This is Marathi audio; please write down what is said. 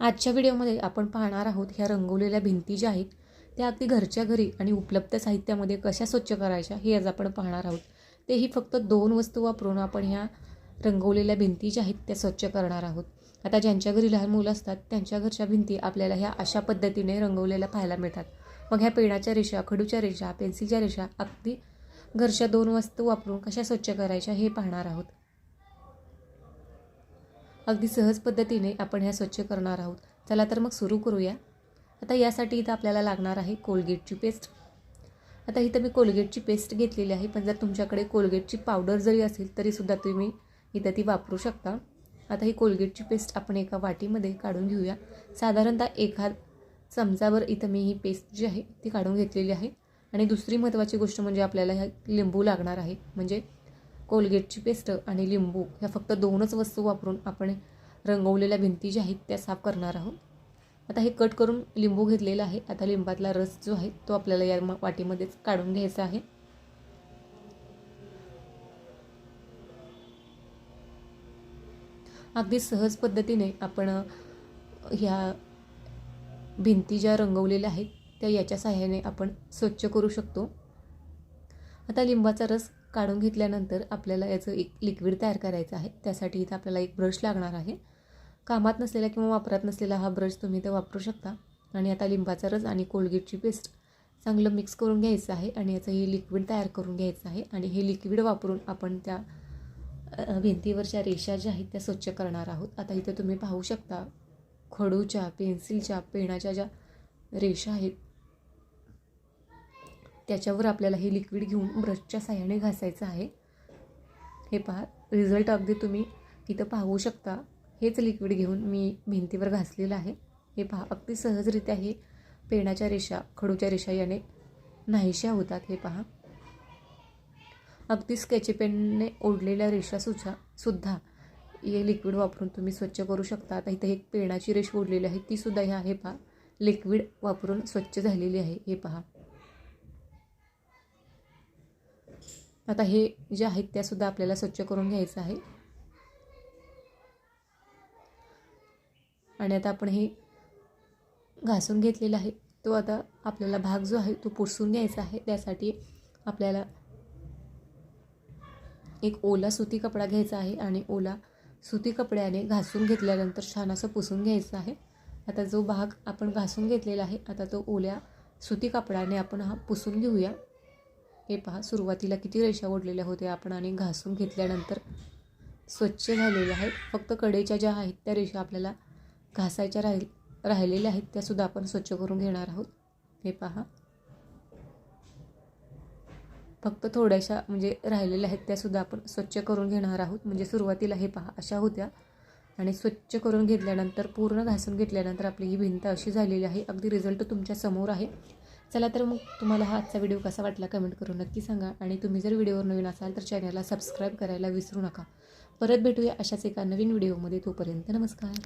आजच्या व्हिडिओमध्ये आपण पाहणार आहोत ह्या रंगवलेल्या भिंती ज्या आहेत त्या अगदी घरच्या घरी आणि उपलब्ध साहित्यामध्ये कशा स्वच्छ करायच्या हे आज आपण पाहणार आहोत. तेही फक्त दोन वस्तू वापरून आपण ह्या रंगवलेल्या भिंती ज्या आहेत त्या स्वच्छ करणार आहोत. आता ज्यांच्या घरी लहान मुलं असतात त्यांच्या घरच्या भिंती आपल्याला ह्या अशा पद्धतीने रंगवलेल्या पाहायला मिळतात. मग ह्या पेणाच्या रेषा खडूच्या रेषा पेन्सिलच्या रेषा अगदी घरच्या दोन वस्तू वापरून कशा स्वच्छ करायच्या हे पाहणार आहोत. अगदी सहज पद्धतीने आपण ह्या स्वच्छ करणार आहोत. चला तर मग सुरू करूया. आता यासाठी इथं आपल्याला लागणार आहे कोलगेटची पेस्ट. आता इथं मी कोलगेटची पेस्ट घेतलेली आहे पण जर तुमच्याकडे कोलगेटची पावडर जरी असेल तरीसुद्धा तुम्ही इथं ती वापरू शकता. आता ही कोलगेटची पेस्ट आपण एका वाटीमध्ये काढून घेऊया. साधारणतः एखाद चमचावर इथं मी ही पेस्ट जी आहे ती काढून घेतलेली आहे. आणि दुसरी महत्त्वाची गोष्ट म्हणजे आपल्याला ह्या लिंबू लागणार आहे म्हणजे कोलगेटची पेस्ट आणि लिंबू ह्या फक्त दोनच वस्तू वापरून आपण रंगवलेल्या भिंती ज्या आहेत त्या साफ करणार आहोत. आता हे कट करून लिंबू घेतलेला आहे. आता लिंबातला रस जो आहे तो आपल्याला या वाटीमध्येच काढून घ्यायचा आहे. अगदी सहज पद्धतीने आपण ह्या भिंती ज्या रंगवलेल्या आहेत त्या याच्या सहाय्याने आपण स्वच्छ करू शकतो. आता लिंबाचा रस काढून घेतल्यानंतर आपल्याला याचं एक लिक्विड तयार करायचं आहे. त्यासाठी इथं आपल्याला एक ब्रश लागणार आहे. कामात नसलेला किंवा वापरात नसलेला हा ब्रश तुम्ही इथं वापरू शकता. आणि आता लिंबाचा रस आणि कोलगेटची पेस्ट चांगलं मिक्स करून घ्यायचं आहे आणि याचं हे लिक्विड तयार करून घ्यायचं आहे. आणि हे लिक्विड वापरून आपण त्या भिंतीवरच्या रेषा ज्या आहेत त्या स्वच्छ करणार आहोत. आता इथं तुम्ही पाहू शकता खडूच्या पेन्सिलच्या पेणाच्या ज्या रेषा आहेत त्याच्यावर आपल्याला हे लिक्विड घेऊन ब्रशच्या साह्याने घासायचं आहे. हे पहा रिझल्ट अगदी तुम्ही इथं पाहू शकता. हेच लिक्विड घेऊन मी भिंतीवर घासलेलं आहे. हे पहा अगदी सहजरित्या हे पेनाच्या रेषा खडूच्या रेषा याने नाहीशा होतात. हे पहा. अगदी स्केची पेनने ओढलेल्या रेषा सुद्धा सुद्धा हे लिक्विड वापरून तुम्ही स्वच्छ करू शकता. आता इथं एक पेनाची रेष ओढलेली आहे. ती सुद्धा ह्या हे पहा लिक्विड वापरून स्वच्छ झालेली आहे. हे पहा. आता हे जे आहेत त्यासुद्धा आपल्याला स्वच्छ करून घ्यायचं आहे. आणि आता आपण हे घासून घेतलेला आहे. तो आता आपल्याला भाग जो आहे तो पुसून घ्यायचा आहे. त्यासाठी आपल्याला एक ओला सुती कपडा घ्यायचा आहे आणि ओला सुती कपड्याने घासून घेतल्यानंतर छान असं पुसून घ्यायचं आहे. आता जो भाग आपण घासून घेतलेला आहे आता तो ओल्या सुती कपड्याने आपण हा पुसून घेऊया. हे पहा सुरुवातीला किती रेषा ओढलेल्या होत्या आपण आणि घासून घेतल्यानंतर स्वच्छ झालेल्या आहेत. फक्त कडेच्या ज्या आहेत त्या रेषा आपल्याला घासायच्या राहि राहिलेल्या आहेत त्यासुद्धा आपण स्वच्छ करून घेणार आहोत. हे पहा. फक्त थोड्याशा म्हणजे राहिलेल्या आहेत त्यासुद्धा आपण स्वच्छ करून घेणार आहोत. म्हणजे सुरुवातीला हे पहा अशा होत्या. आणि स्वच्छ करून घेतल्यानंतर पूर्ण घासून घेतल्यानंतर आपली ही भिंत अशी झालेली आहे. अगदी रिझल्ट तुमच्यासमोर आहे. चला तर मग तुम्हाला हा आजचा व्हिडिओ कसा वाटला कमेंट करून नक्की सांगा. आणि तुम्ही जर व्हिडिओवर नवीन असाल तर चॅनलला सबस्क्राईब करायला विसरू नका. परत भेटूया अशाच एका नवीन व्हिडिओमध्ये तोपर्यंत नमस्कार.